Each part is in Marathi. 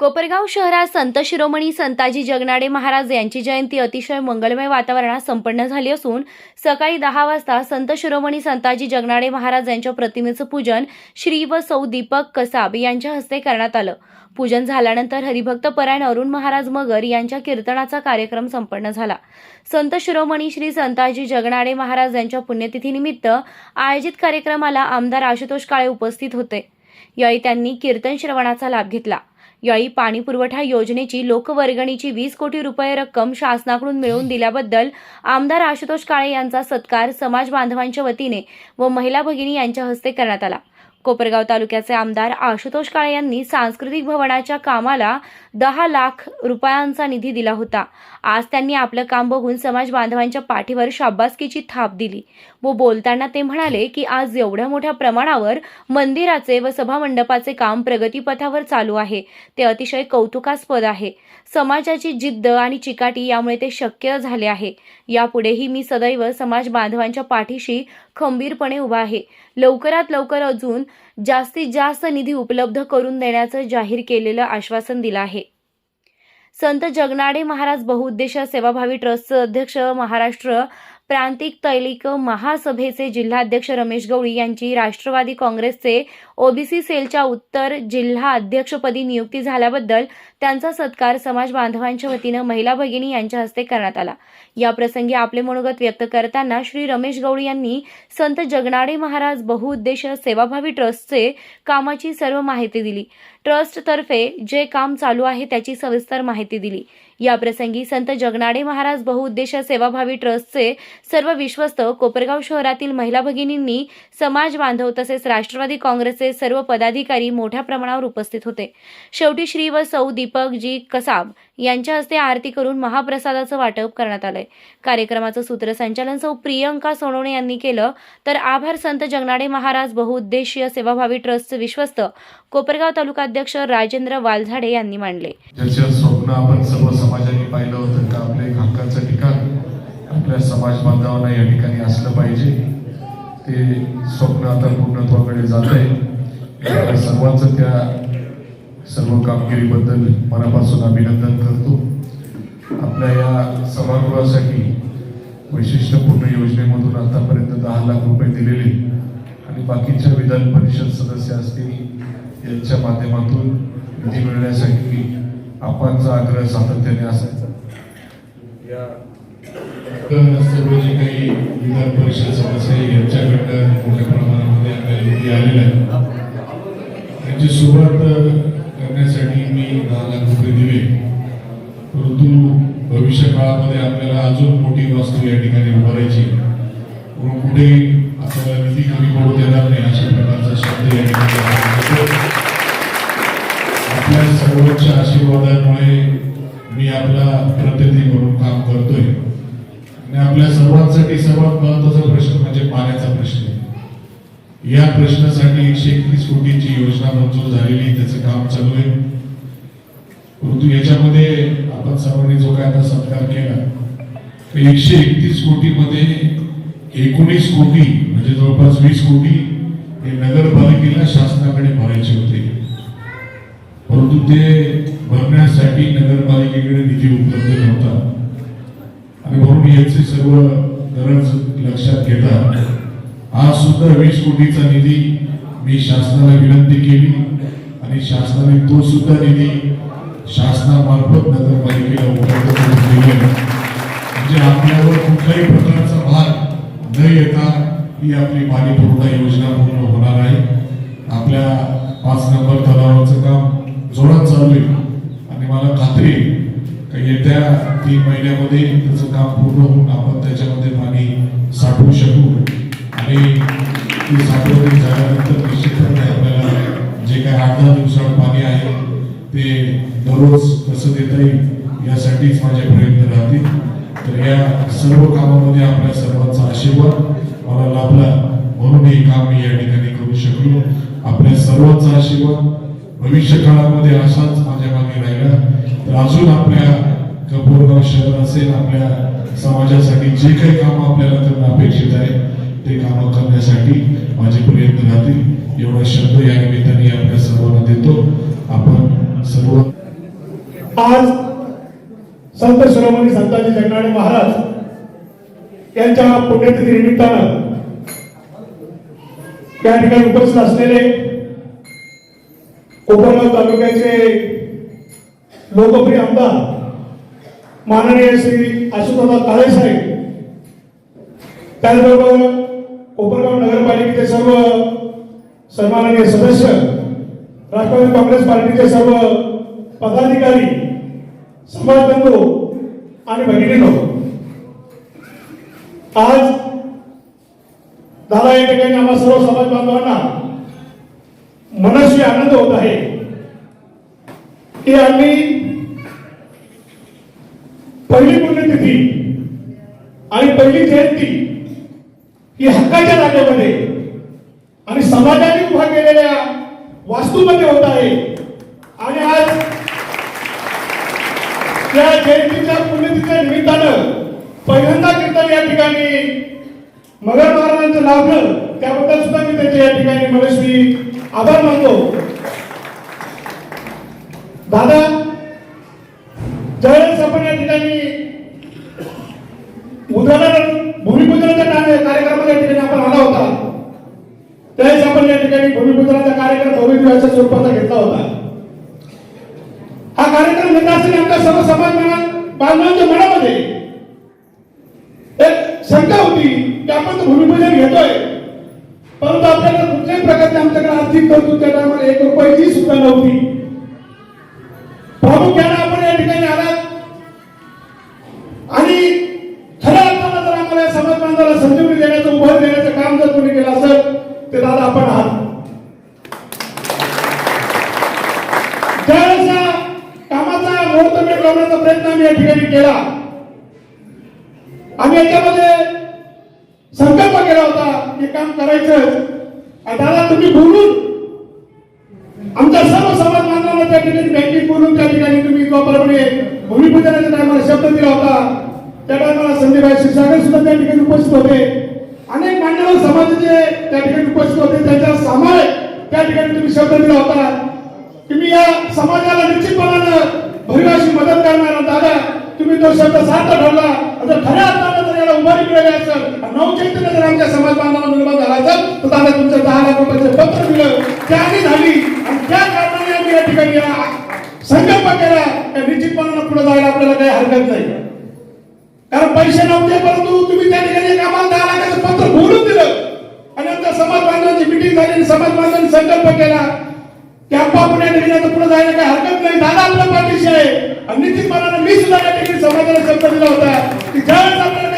कोपरगाव शहरात संत शिरोमणी संताजी जगनाडे महाराज यांची जयंती अतिशय मंगलमय वातावरणात संपन्न झाली असून सकाळी दहा वाजता संत शिरोमणी संताजी जगनाडे महाराज यांच्या प्रतिमेचं पूजन श्री व सौ दीपक कसाब यांच्या हस्ते करण्यात आलं. पूजन झाल्यानंतर हरिभक्त परायण अरुण महाराज मगर यांच्या कीर्तनाचा कार्यक्रम संपन्न झाला. संत शिरोमणी श्री संताजी जगनाडे महाराज यांच्या पुण्यतिथीनिमित्त आयोजित कार्यक्रमाला आमदार आशुतोष काळे उपस्थित होते. यावेळी त्यांनी कीर्तन श्रवणाचा लाभ घेतला. यावेळी पाणी पुरवठा योजनेची लोकवर्गणीची वीस कोटी रुपये रक्कम शासनाकडून मिळवून दिल्याबद्दल आमदार आशुतोष काळे यांचा सत्कार समाज बांधवांच्या वतीने व महिला भगिनी यांच्या हस्ते करण्यात आला. कोपरगाव तालुक्याचे आमदार आशुतोष काळे यांनी सांस्कृतिक भवनाच्या कामाला दहा लाख रुपयांचा निधी दिला होता. आज त्यांनी आपलं काम बघून समाज बांधवांच्या पाठीवर शाबासकीची थाप दिली. व बोलताना ते म्हणाले की आज एवढ्या मोठ्या प्रमाणावर मंदिराचे व सभामंडपाचे काम प्रगतीपथावर चालू आहे. ते अतिशय कौतुकास्पद आहे. समाजाची जिद्द आणि चिकाटी यामुळे ते शक्य झाले आहे. यापुढेही मी सदैव समाज बांधवांच्या पाठीशी खंबीरपणे उभा आहे. लवकरात लवकर अजून जास्तीत जास्त निधी उपलब्ध करून देण्याचं जाहीर केलेलं आश्वासन दिलं आहे. संत जगनाडे महाराज बहुउद्देशीय सेवाभावी ट्रस्टचे अध्यक्ष महाराष्ट्र प्रांतिक तैलिक महासभेचे जिल्हाध्यक्ष रमेश गवळी यांची राष्ट्रवादी काँग्रेसचे ओबीसी सेलच्या उत्तर जिल्हा अध्यक्षपदी नियुक्ती झाल्याबद्दल त्यांचा सत्कार समाज बांधवांच्या वतीनं महिला भगिनी यांच्या हस्ते करण्यात आला. या प्रसंगी आपले मनोगत व्यक्त करताना श्री रमेश गवळी यांनी संत जगनाडे महाराज बहुउद्देशीय सेवाभावी ट्रस्टचे कामाची सर्व माहिती दिली. ट्रस्टतर्फे जे काम चालू आहे त्याची सविस्तर माहिती दिली. याप्रसंगी संत जगनाडे महाराज बहुउद्देशीय सेवाभावी ट्रस्टचे सर्व विश्वस्त कोपरगाव शहरातील महिला भगिनींनी समाज बांधव तसेच राष्ट्रवादी काँग्रेसचे सर्व पदाधिकारी मोठ्या प्रमाणावर उपस्थित होते. शेवटी श्री व सौ दीपक जी कसाब यांच्या हस्ते आरती करून महाप्रसादाचं वाटप करण्यात आलंय. कार्यक्रमाचं सूत्रसंचालन सौ प्रियंका सोनवणे यांनी केलं. तर आभार संत जगनाडे महाराज बहुउद्देशीय सेवाभावी ट्रस्टचे विश्वस्त कोपरगाव तालुकाध्यक्ष राजेंद्र वालझाडे यांनी मांडले. स्वप्न आपण सर्व समाजाने पाहिलं होतं का आपलं एक हक्काचं ठिकाण आपल्या समाज बांधवांना या ठिकाणी असलं पाहिजे. ते स्वप्न आता पूर्णत्वाकडे जात आहे. सर्वांचं त्या सर्व कामगिरीबद्दल मनापासून अभिनंदन करतो. आपल्या या सभागृहासाठी वैशिष्ट्यपूर्ण योजनेमधून आतापर्यंत दहा लाख रुपये दिलेले आणि बाकीच्या विधान परिषद सदस्य असतील यांच्या माध्यमातून निधी मिळण्यासाठी आपणचा आग्रह सातत्याने असायचा. या सर्व जे म्हणजे काही विधान परिषद सदस्य यांच्याकडनं मोठ्या प्रमाणामध्ये आपल्याला निधी आलेला आहे. त्यांची सुरुवात करण्यासाठी मी दहा लाख रुपये दिले. परंतु भविष्य काळामध्ये आपल्याला अजून मोठी वास्तू या ठिकाणी उभारायची म्हणून कुठे आपल्याला निधी कमी सर्वांच्या आशीर्वादामुळे मी आपला प्रतिनिधी म्हणून काम करतोय. आणि आपल्या सर्वांसाठी सर्वात महत्त्वाचा प्रश्न म्हणजे पाण्याचा प्रश्न या प्रश्नासाठी एकशे एकतीस कोटीची योजना मंजूर झालेली त्याचं काम चालू आहे. परंतु याच्यामध्ये आपण सर्वांनी जो काय आता सत्कार केला तर एकशे एकतीस कोटीमध्ये एकोणीस कोटी म्हणजे जवळपास वीस कोटी हे नगरपालिकेला शासनाकडे भरायचे होते. परंतु ते भरण्यासाठी नगरपालिकेकडे निधी उपलब्ध नव्हता. आणि म्हणून याची सर्व गरज लक्षात घेता आज सुद्धा वीस कोटीचा निधी मी शासनाला विनंती केली आणि शासनाने तो सुद्धा निधी शासनामार्फत नगरपालिकेला उपलब्ध करून दिली म्हणजे आपल्यावर कुठल्याही प्रकारचा भार न येता ही आपली पाणी पुरवठा योजना पूर्ण होणार आहे. आपल्या पाच नंबर तलावाचं काम जोरात चालू आहे आणि मला खात्री आहे का येत्या तीन महिन्यामध्ये त्याचं काम पूर्ण होऊन आपण त्याच्यामध्ये पाणी साठवू शकू? आणि ती साठवणी झाल्यानंतर निश्चितपणे आपल्याला जे काही आठ दहा दिवसात पाणी आहे ते दररोज कसं देता येईल यासाठीच माझे प्रयत्न राहतील. तर या सर्व कामामध्ये आपल्या सर्वांचा आशीर्वाद मला लाभला. म्हणून हे काम मी या ठिकाणी करू शकलो. आपल्या सर्वांचा आशीर्वाद भविष्य काळामध्ये असाच माझ्या मागे राहिला. तर अजून आपल्या कपूरगाव शहर असेल आपल्या समाजासाठी जे काही काम आपल्याला त्यांना अपेक्षित आहे ते काम करण्यासाठी माझे प्रयत्न राहतील. एवढा शब्द या निमित्ताने आपल्या सर्वांना देतो. आपण सर्व आज संत शिरोमणी संताजी जगनाडे महाराज यांच्या पुण्यतिथी निमित्तानं या ठिकाणी उपस्थित असलेले कोपरगाव तालुक्याचे लोकप्रिय आमदार माननीय श्री आशुतोष काळे साहेब त्याचबरोबर कोपरगाव नगरपालिकेचे सर्व सन्माननीय सदस्य राष्ट्रवादी काँग्रेस पार्टीचे सर्व पदाधिकारी समाजबंधू आणि भगिनीनो आज दादा या ठिकाणी आम्हा सर्व समाज बांधवांना मनस्वी आनंद होत आहे. की आम्ही पहिली पुण्यतिथी आणि पहिली जयंती ही हक्काच्या जागेमध्ये आणि समाजाने उभा केलेल्या वास्तूमध्ये होत आहे. आणि आज त्या जयंतीच्या पुण्यतिथीच्या निमित्तानं पहिल्यांदा कीर्तन या ठिकाणी मगर महाराजांचं लाभलं त्याबद्दल सुद्धा मी त्यांच्या या ठिकाणी मनस्वी आभार मानतो. दादा ज्यावेळेस आपण या ठिकाणी उदाहरण भूमिपूजनाच्या कार्य- कार्यक्रमाच्या ठिकाणी आपण आला होता त्यावेळेस आपण या ठिकाणी भूमिपूजनाचा कार्यक्रम भव्य दिवसाच्या स्वरूपाचा घेतला होता. हा कार्यक्रम घेत असताना आमच्या सर्व समाज बांधवांच्या मनामध्ये एक शंका होती की आपण भूमिपूजन घेतोय. परंतु आपल्याकडे कुठल्याही प्रकारची आमच्याकडे आर्थिक तरतूद त्या टायमाला एक रुपयाची सुद्धा नव्हती. प्रामुख्याने आपण या ठिकाणी आलात. आणि खऱ्या अर्थानं जर आम्हाला या समाज बांधवाला संजीवनी देण्याचं उभार देण्याचं काम जर कोणी केलं असेल ते दादा आपण आहात. ज्यावेळेस कामाचा मुहूर्त लावण्याचा प्रयत्न आम्ही या ठिकाणी केला आम्ही याच्यामध्ये संकल्प केला होता हे काम करायचं आणि दादा तुम्ही बोलून आमच्या सर्व समाज बांधवांना त्या ठिकाणी बँकेत बोलून त्या ठिकाणी तुम्ही प्रमाणे भूमिपूजनाच्या टायमाला शब्द दिला होता. त्या टायमाला संजयभाई शिवसागर सुद्धा त्या ठिकाणी उपस्थित होते. अनेक मान्यवर समाजाचे त्या ठिकाणी उपस्थित होते. त्यांच्या सामायिक त्या ठिकाणी तुम्ही शब्द दिला होता तुम्ही या समाजाला निश्चितपणानं भरगाशी मदत करणार दादा. तुम्ही तो शब्द सार्थ ठरला आता खऱ्या अर्थानं उभारी मिळाली असत नऊ जर आमच्या समाज बांधवांना निर्माण झाला असेल तर दादा तुमचं दहा लाख रुपयाचं पत्र दिलं. त्याने झाली. आणि त्या कारणाने आम्ही या ठिकाणी संकल्प केला. त्या निश्चितपणानं पुढे जायला आपल्याला काही हरकत नाही. कारण पैसे नव्हते परंतु तुम्ही त्या ठिकाणी कामाला दहा लाखाचं पत्र बोलून दिलं. आणि आमच्या समाज बांधवांची मिटिंग झाली आणि समाज बांधवांनी संकल्प केला की पुण्या ठिकाणी पुढे जायला काही हरकत नाही. दादा आपल्या पाठीशी आहे. आणि निश्चितपणानं मी सुद्धा या ठिकाणी समाजाला शब्द दिला होता की ज्यावेळेस आपल्याला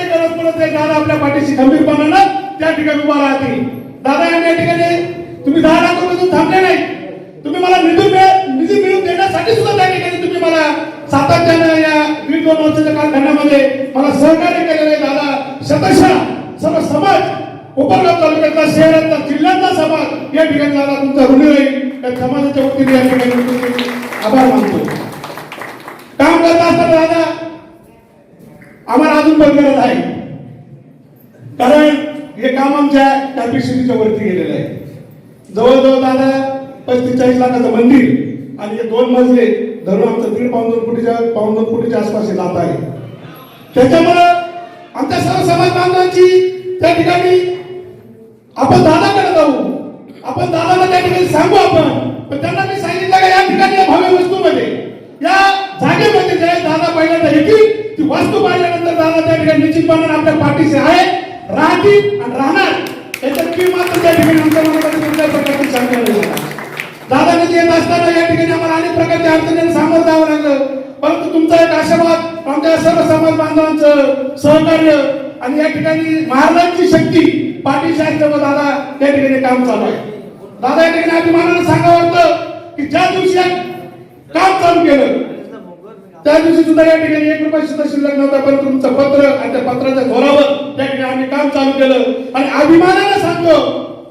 काही दादा आपल्या पाठीशी खंबीरपणानं त्या ठिकाणी उभा राहतील दादा यांनी या ठिकाणी तुम्ही दहा लाखापासून थांबले नाही. तुम्ही मला निधी मिळ- निधी मिळवून देण्यासाठी सुद्धा त्या ठिकाणी तुम्ही मला सातत्यानं या दीड दोन वर्षाच्या कालखंडामध्ये मला सहकार्य केलेलं आहे दादा. शतशा सर्व समाज उपरगाव तालुक्यातला शहरातला जिल्ह्यातला समाज या ठिकाणी दादा तुमचा ऋण राहील त्या समाजाच्या वतीने या ठिकाणी आभार मानतो. काम करत असताना दादा आम्हाला अजून पण गरज आहे. कारण हे काम आमच्या कॅपॅसिटीच्या वरती गेलेलं आहे. जवळजवळ दादा पस्तीस चाळीस लाखाचं मंदिर आणि हे दोन मजले धरून आमचं दीड पाऊन दोन कोटीच्या पाऊन दोन कोटीच्या आसपास जात आहे त्याच्यामुळं आमच्या सर्व समाज बांधवांची त्या ठिकाणी आपण दादाकडे जाऊ. आपण दादाला त्या ठिकाणी सांगू आपण. पण त्यांना मी सांगितलं का या ठिकाणी या भव्य वस्तूमध्ये या जागेमध्ये जे दादा पहिल्यांदा येतील ती वास्तू पाहिल्यानंतर दादा त्या ठिकाणी निश्चितपणे आपल्या पाठीशी आहे राहतील आणि राहणार. याच्यात मी मात्र त्या ठिकाणी आमच्या मनामध्ये कुठल्याही प्रकारची शंका नाही दादाने येत असताना या ठिकाणी आम्हाला अनेक प्रकारच्या अडचणींना सामोरं जावं लागलं. परंतु तुमचा एक आशीर्वाद आमच्या सर्व समाज बांधवांचं सहकार्य आणि या ठिकाणी महाराजांची शक्ती पाठीशी असल्यामुळे दादा या ठिकाणी काम चालू आहे. दादा या ठिकाणी अभिमानानं सांगावं वाटतं की ज्या दिवशी काम चालू केलं त्या दिवशी सुद्धा या ठिकाणी एक रुपया सुद्धा शिल्लक नव्हता पण तुमचं पत्र आणि त्या पत्राच्या जोरावर त्या ठिकाणी आम्ही काम चालू केलं. आणि अभिमानानं सांगतो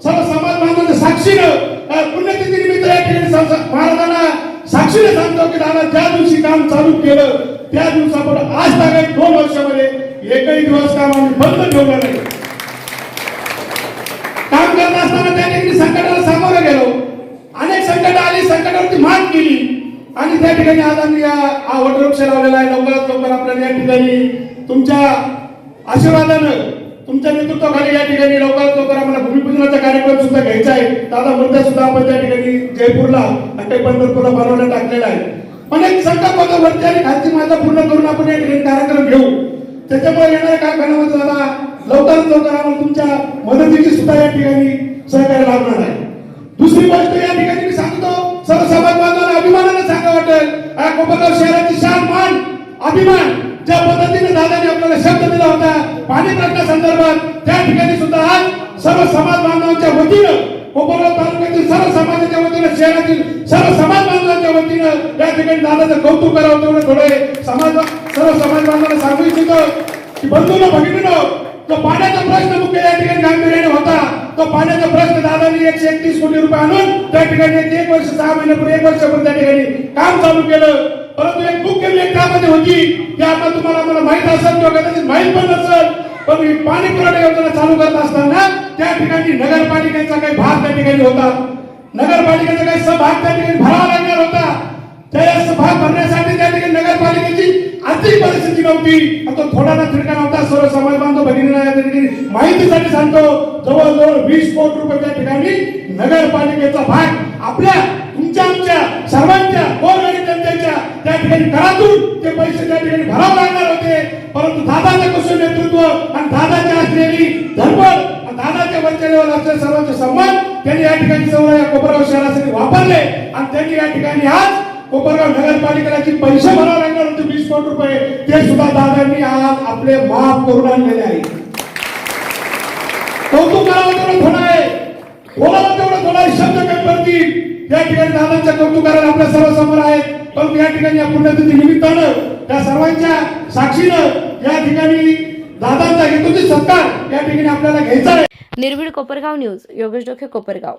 सर्व समाज बांधवांच्या साक्षीनं पुण्यतिथी निमित्त या ठिकाणी महाराजांना साक्षीने सांगतो की दादा ज्या दिवशी काम चालू केलं त्या दिवसापुढे आज तागायत दोन वर्षामध्ये एकही दिवस काम आम्ही बंद ठेवलं नाही. काम करत असताना त्या ठिकाणी संकटाला सामोरं गेलो. अनेक संकट आली संकटावरती मात केली. आणि त्या ठिकाणी आज आम्ही हा वटवृक्ष लावलेला आहे. लवकरात लवकर आपल्याला या ठिकाणी तुमच्या आशीर्वादानं तुमच्या नेतृत्वाखाली या ठिकाणी लवकरात लवकर आम्हाला भूमिपूजनाचा कार्यक्रम सुद्धा घ्यायचा आहे. दादा मुद्दा सुद्धा आपण त्या ठिकाणी जयपूरला आणि काही पंढरपूरला बनवण्यात टाकलेला आहे. पण एक संकल्प होता वरती आणि खालची माझा पूर्ण करून आपण या ठिकाणी कार्यक्रम घेऊ. त्याच्यामुळे येणाऱ्या कारखान्यामध्ये दादा लवकरात लवकर आम्हाला तुमच्या मदतीची सुद्धा या ठिकाणी सहकार्य लाभणार आहे. दुसरी गोष्ट या ठिकाणी सर्व समाज बांधवांना अभिमानाने सांगा वाटेल. कोपरगाव शहराची शान मान अभिमान ज्या पद्धतीने दादाने आपल्याला शब्द दिला होता पाणी प्रश्नासंदर्भात त्या ठिकाणी सुद्धा आज सर्व समाज बांधवांच्या वतीनं कोपरगाव तालुक्यातील सर्व समाजाच्या वतीनं शहरातील सर्व समाज बांधवांच्या वतीनं या ठिकाणी दादाचं कौतुक करावं तेवढं थोडं समाज सर्व समाज बांधवांना सांगू इच्छितो की बंधून भगिनीनं तो पाण्याचा प्रश्न मुख्य या ठिकाणी गांभीर्याने होता. तो पाण्याचा प्रश्न दादानी एकशे एकतीस कोटी रुपये आणून त्या ठिकाणी एक वर्ष सहा महिन्यापूर्वी एक वर्षापूर्वी त्या ठिकाणी काम चालू केलं. परंतु एक मुख्य लेखामध्ये होती. की आता तुम्हाला मला माहीत असेल किंवा कदाचित माहीत पण नसेल पण ही पाणी पुरवठा योजना चालू करत असताना त्या ठिकाणी नगरपालिकेचा काही भाग त्या ठिकाणी होता. नगरपालिकेचा काही सहभाग त्या ठिकाणी भरावा लागणार होता. त्या सभा भरण्यासाठी त्या ठिकाणी नगरपालिकेची आर्थिक परिस्थिती नव्हती. तो थोडा ना नव्हता. सर्व समाज बांधव भगिनीला या ठिकाणी माहितीसाठी सांगतो. जवळजवळ वीस कोटी रुपये त्या ठिकाणी नगरपालिकेचा भाग आपल्या तुमच्या आमच्या सर्वांच्या गोरगरीब जनतेच्या त्या ठिकाणी करातून ते पैसे त्या ठिकाणी भरावे लागणार होते. परंतु दादाचं कुशल नेतृत्व आणि दादाच्या असलेली धडपड आणि दादाच्या वंचनेवर असलेले सर्वांचे सन्मान त्यांनी या ठिकाणी सर्व या कोपराव शहरासाठी वापरले आणि त्यांनी या ठिकाणी आज कोपरगाव नगरपालिकेची पैसे भरावे लागणार होते वीस कोटी रुपये. ते सुद्धा दादांनी आज आपले माफ करून आणलेले आहे. कौतुक करावं तेवढं थोडं आहे. बोलावं तेवढं थोडं आहे. शब्द कमी पडतील. या ठिकाणी दादांच्या कौतुक करायला आपल्या सर्व समोर आहेत. परंतु या ठिकाणी या पुण्यतिथी निमित्तानं त्या सर्वांच्या साक्षीनं या ठिकाणी दादांचा हेतूची सत्कार या ठिकाणी आपल्याला घ्यायचा आहे. निर्भीड कोपरगाव न्यूज योगेश डोके कोपरगाव.